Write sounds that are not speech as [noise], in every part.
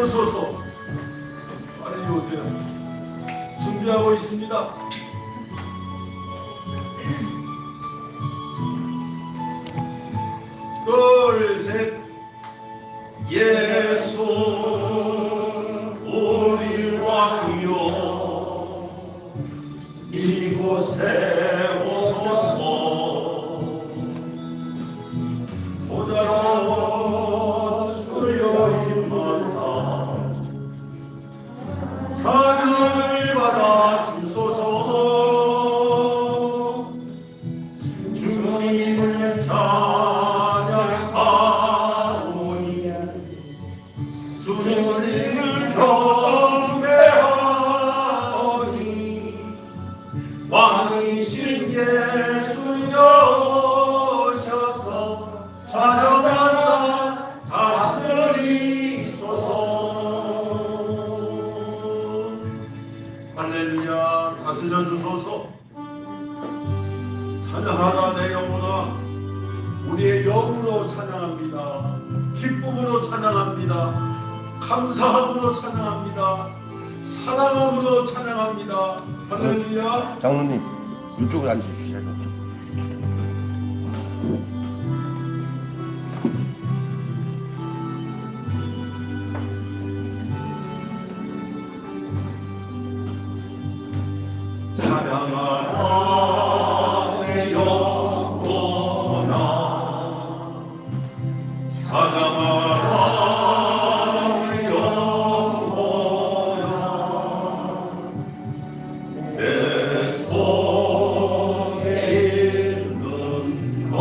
오소서. 빨리 오세요. 준비하고 있습니다. 찬양합니다. 사랑함으로 찬양합니다. 할렐루야. 장로님 이쪽으로 앉으시죠.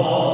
Oh.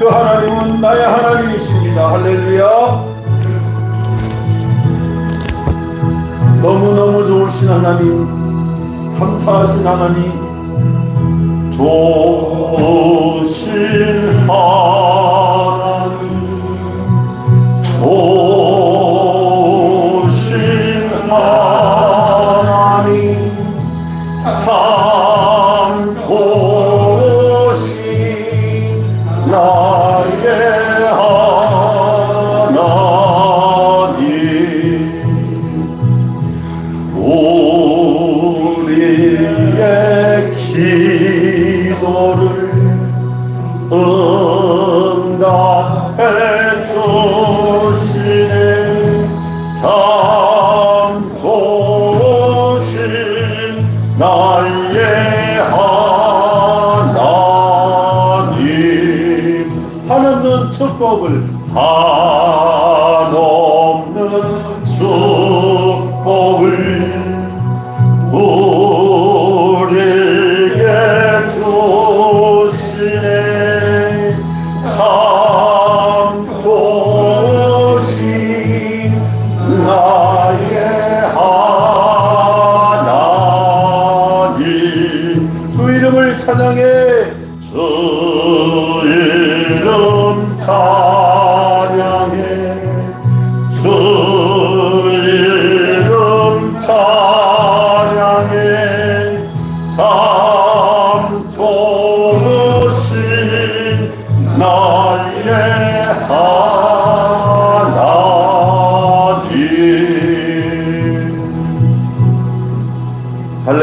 그 하나님은 나의 하나님이십니다. 할렐루야. 너무너무 좋으신 하나님, 감사하신 하나님, 좋으신 하나님, 좋으신 하나님. ouro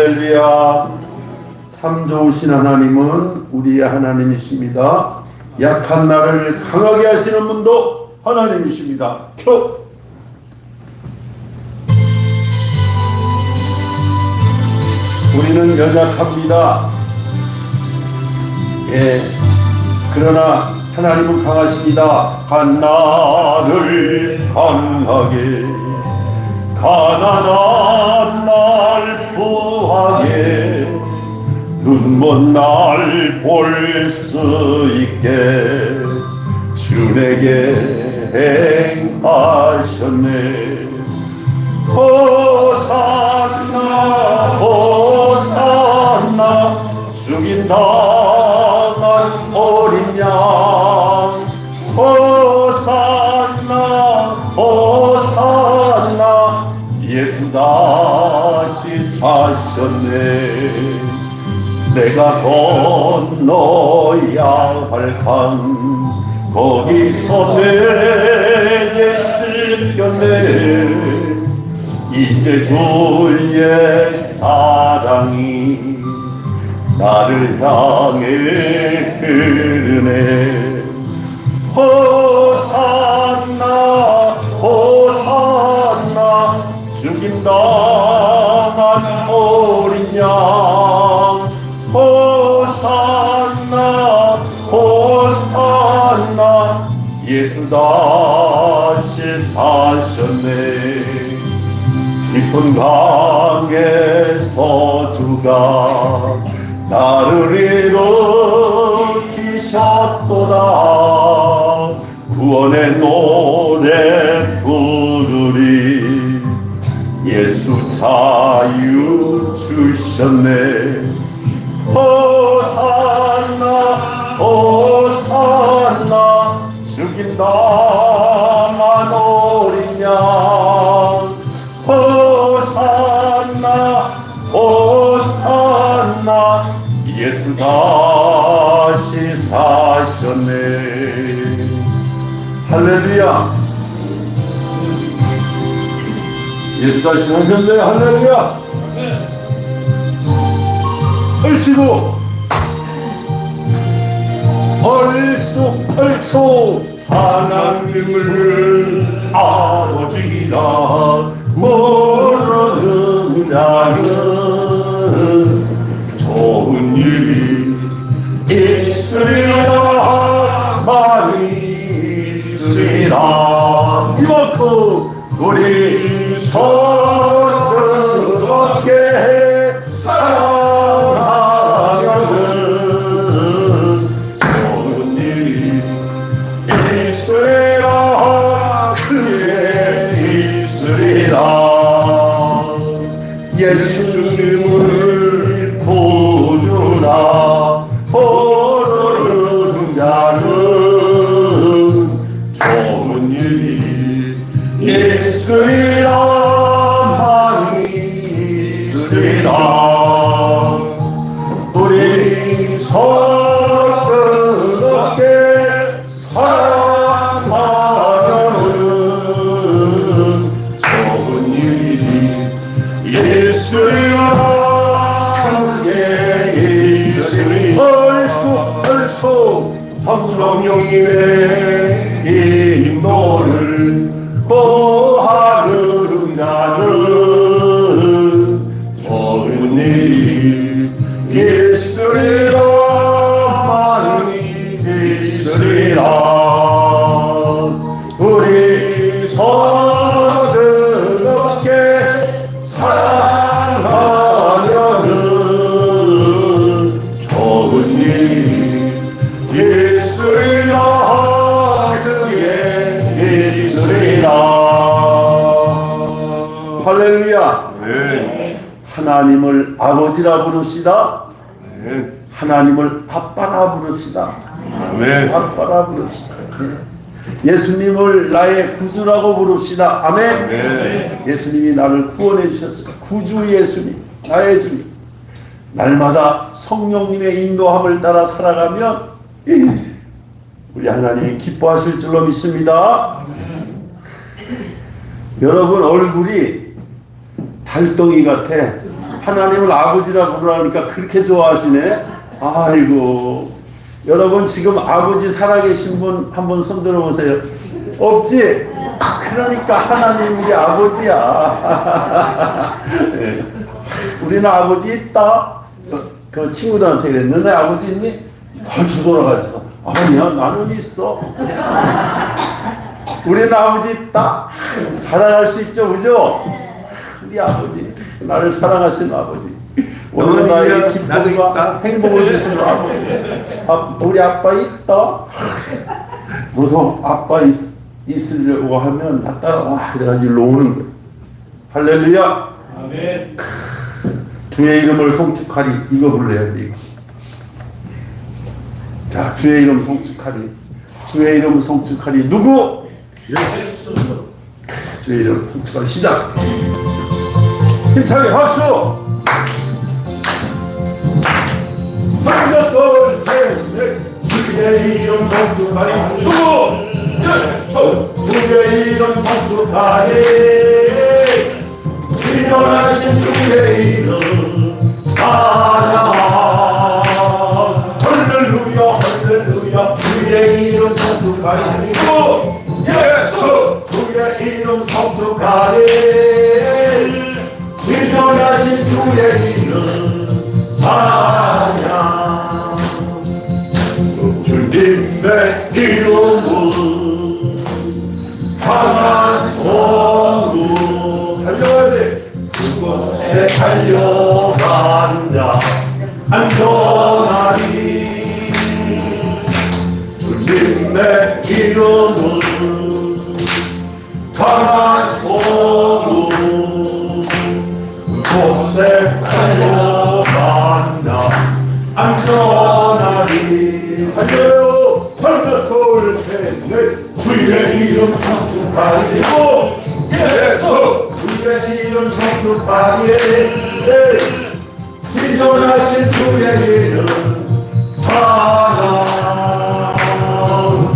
할렐루야 참 좋으신 하나님은 우리의 하나님이십니다 약한 나를 강하게 하시는 분도 하나님이십니다 켜 우리는 연약합니다. 예. 그러나 하나님은 강하십니다. 간 나를 강하게, 가난한 날 부하게, 눈먼 날 볼 수 있게, 주 내게 행하셨네. 호산나 호산나 죽인당한 어린 양 호산나 호산나 예수 다 시 사셨네. 내가 건너야 할강 거기서 내게 실겼네. 이제 주의 사랑이 나를 향해 흐르네. 호산나 호산나 죽임당한 어린 양 호산나 호산나. 예수 다시 사셨네. 깊은 강에서 주가 나를 일으키셨도다. 구원의 노래 부르리. 예수 자유 주셨네. 호산나 호산나 죽임당한 어린 양 호산나 호산나 예수 다시 사셨네. 할렐루야. 예수 다시 사셨네. 할렐루야 얼씨구! 얼쏘 얼쏘 하나님을 아버지라 모르는 자는 좋은 일이 있으리라 많이 있으리라. 이만큼 우리 서로 뜨겁게 예수 얼쑤 성령님의 인도를 보하 하나님을 아버지라 부릅시다. 하나님을 아빠라 부릅시다. 아멘. 아빠라 부릅시다. 예. 예수님을 나의 구주라고 부릅시다. 아멘. 아멘. 예수님이 나를 구원해 주셨어요. 구주 예수님, 나의 주님. 날마다 성령님의 인도함을 따라 살아가면 예, 우리 하나님이 기뻐하실 줄로 믿습니다. 여러분 얼굴이 달덩이 같아. 하나님을 아버지라 부르니까 그렇게 좋아하시네. 아이고. 여러분 지금 아버지 살아계신 분 한번 손 들어 보세요. 없지? 그러니까 하나님 우리 아버지야. [laughs] 예. 우리는 아버지 있다. 그, 그 친구들한테. 너네 아버지 있니? 벌써 돌아가셨어. 아니야 나는 있어. [laughs] 우리는 아버지 있다. 자랑할 수 있죠, 그죠? 우리 아버지, 나를 사랑하시는 아버지. 오늘 나의 기쁨과. 행복을 주시는 아버지. 아, 우리 아빠 있다. 너도 아빠 있, 있으려고 하면 나 따라와. 그래가지고 일로 오는. 할렐루야. 아멘. 주의 이름을 송축하리. 이거 불러야 돼, 이거. 자, 주의 이름 송축하리. 주의 이름 송축하리. 누구? 예수. 주의 이름 송축하리. 시작. 힘차게 박수. 하나. 주의 이름 송축하리. 누구? 예수. 주의 이름 송축하리. 일어나신 주의 이름 찬양 할렐루야 할렐루야 주의 이름 성숙하리 예수 주의 이름 성숙하리 일어나신 주의 이름 찬양 주님의 이름은 강한 성부 달려야 돼 그곳에 달려간 자 안전 자 안전하리 달려요 하나 둘셋넷 주의 이름 성축하리고 예수 주의 이름 성축하리 신전하신 주의 이름 찬양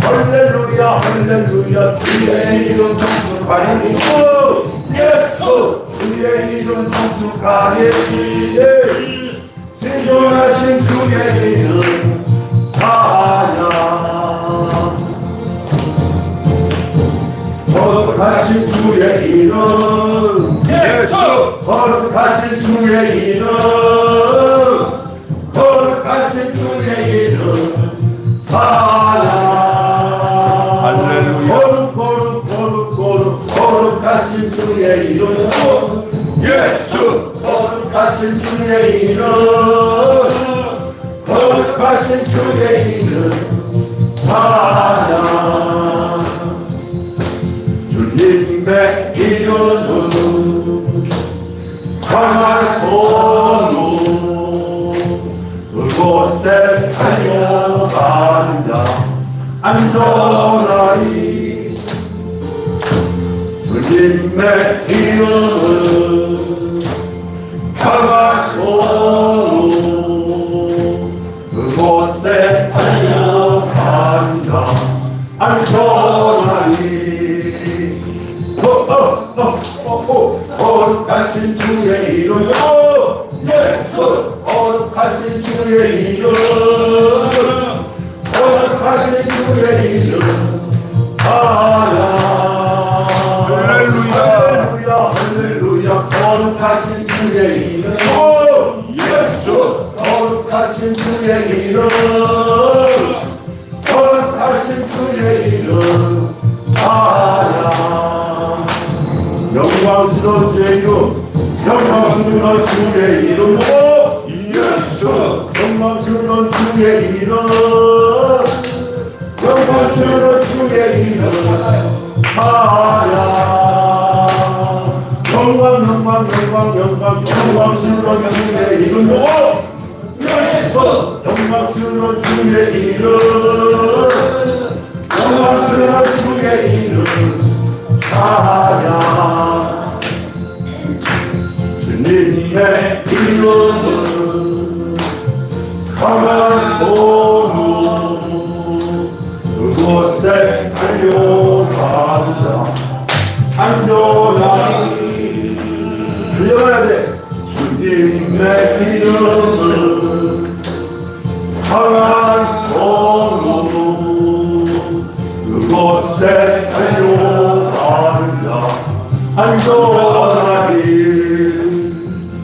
할렐루야 할렐루야 주의 이름 성축하리고 예수 주의 이름 성축하리. 신전하신 주의 이름 찬양 거룩하신 주의 이름 예수! 거룩하신 주의 이름 거룩하신 주의 이름 거룩하신 주의 이름 찬양 주님의 이름은 강한 손으로 그곳에 달려간 자 안전하리. 주님의 이름은 강 주의 이름 어, 예수 거룩하신 주의 이름 거룩하신 주의 이름 찬양 할렐루야. 할렐루야. 거룩하신 주의 이름 영광스러운 주의 이름 영광스러운 주의 이름 찬양 주님의 이름은 강한 소문 그곳에 달려가자 안전하니 들려가야 돼. 주님의 이름은 강한 소문 그곳에 달려가자 안전하니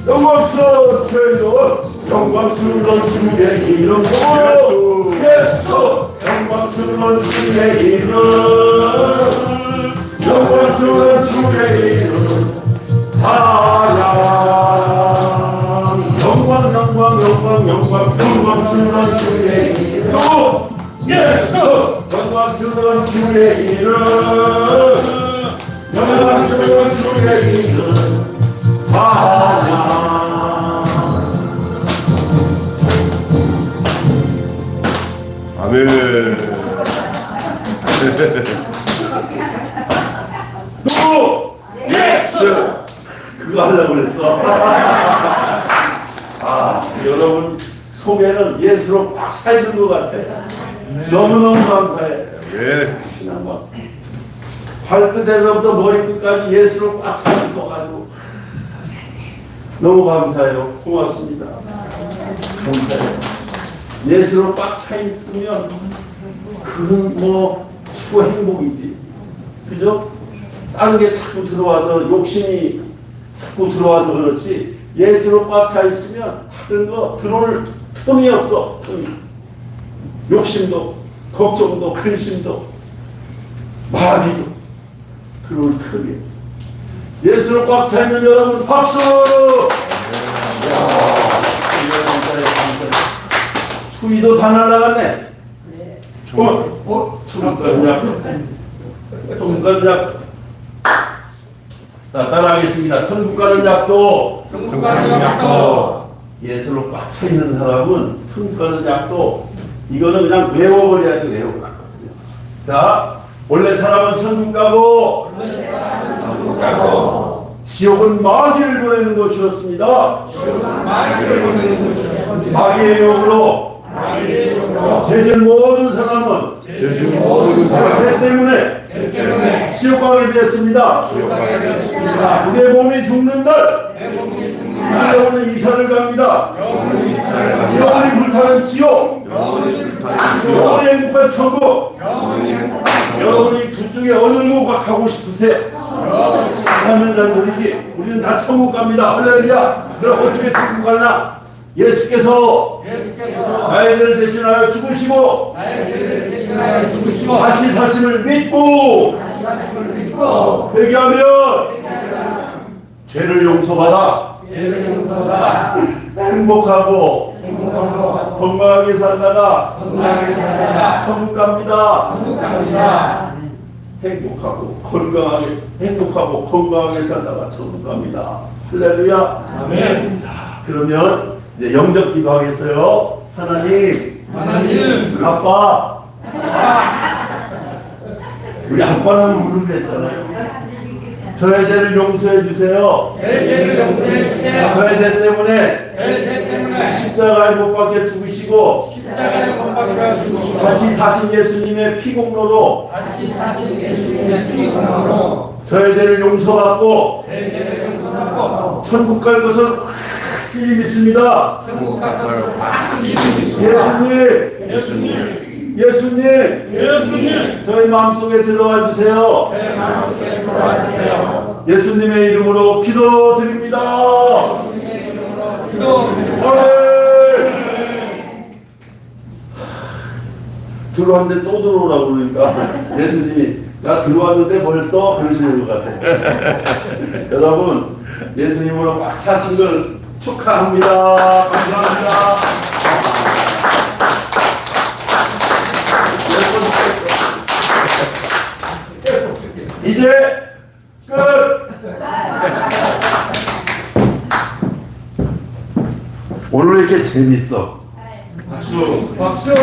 영광스러운 주여 영광스러운 주의 이름. 예수. 예수. 영광스러운 주의 이름. 영광스러운 주의 이름. 사랑 영광 영광 영광 영광 영광스러운 주의 이름. 예수! 영광스러운 주의 이름. 영광스러운 주의 이름. 찬양 아멘. [laughs] 누구? 예수! 그거 하려고 그랬어 [laughs] 아 여러분 속에는 예수로 꽉 살는 것 같아 너무너무 감사해 네. 그냥 막 발끝에서부터 머리끝까지 예수로 꽉 차있어가지고. 너무 감사해요. 고맙습니다. 감사해요. 예수로 꽉 차 있으면 그건 뭐 최고 행복이지. 그죠? 다른 게 자꾸 들어와서 욕심이 자꾸 들어와서 그렇지 예수로 꽉 차 있으면 다른 거 들어올 틈이 없어 틈이 욕심도 걱정도 근심도 마귀도 들어올 틈이 없어 예수로 꽉 차 있는 여러분 박수! 추위도 다 날아갔네. 어, 어, 청간약, 청간약. 자, 따라하겠습니다. 천국 가는 약도, 천국 가는 약도. 예수로 꽉 차 있는 사람은 천국 가는 약도, 이거는 그냥 외워버려야 돼, 외워. 자, 원래 사람은 천국 가고, 천국 가고 지옥은 마귀를 보내는 것이었습니다. 마귀를 보내는 곳이었습니다. 마귀의 영으로 죄질 모든 사람은 제주 모든 사람 죄 때문에 때문에 지옥 가게 되었습니다. 지옥가게 되었습니다. 내 몸이 죽는 날, 영혼은 이사를 갑니다. 영혼이 불타는 지옥, 영혼이 행복한 천국. 여러분이 둘 중에 어느 곳 가고 싶으세요? 하면 잔소리지. 우리는 다 천국 갑니다. 할렐루야. 그럼 어떻게 천국 가느냐? 예수께서 나의 죄를 대신하여 죽으시고 다시 사심을 믿고 회개하면 죄를 용서받아 행복하고 건강하게 살다가 천국 갑니다. 행복하고 건강하게 행복하고 건강하게 살다가 천국 갑니다. 할렐루야. 아멘. 자, 그러면 이제 영적 기도하겠어요. 하나님, 하나님 아빠. [laughs] 우리 아빠는 무릎을 했잖아요. 저의 죄를 용서해 주세요. 죄를 용서해 주세요. 저의 죄 때문에 죄 때문에 십자가에 못 박혀 죽으시고 십자가에 못 박혀 죽으시고 다시 사신 예수님의 피공로로 다시 사신 예수님의 피로 저의 죄를 용서받고 죄를 용서하고 천국 갈 것을 확실히 믿습니다. 천국 갈 확실히 믿습니다. 예수님, 예수님 예수님, 예수님 저희 마음속에 들어와 주세요. 제 마음속에 들어와 주세요. 예수님의 이름으로 기도 드립니다. 기도 드립니다. 아멘. 들어왔는데 또 들어오라고 그러니까 예수님이 나 들어왔는데 벌써 그러시는 것 같아요. [laughs] 여러분 예수님으로 꽉 차신 걸 축하합니다. 감사합니다. 이제 끝. 오늘 왜 이렇게 재밌어. 네. 박수. 박수.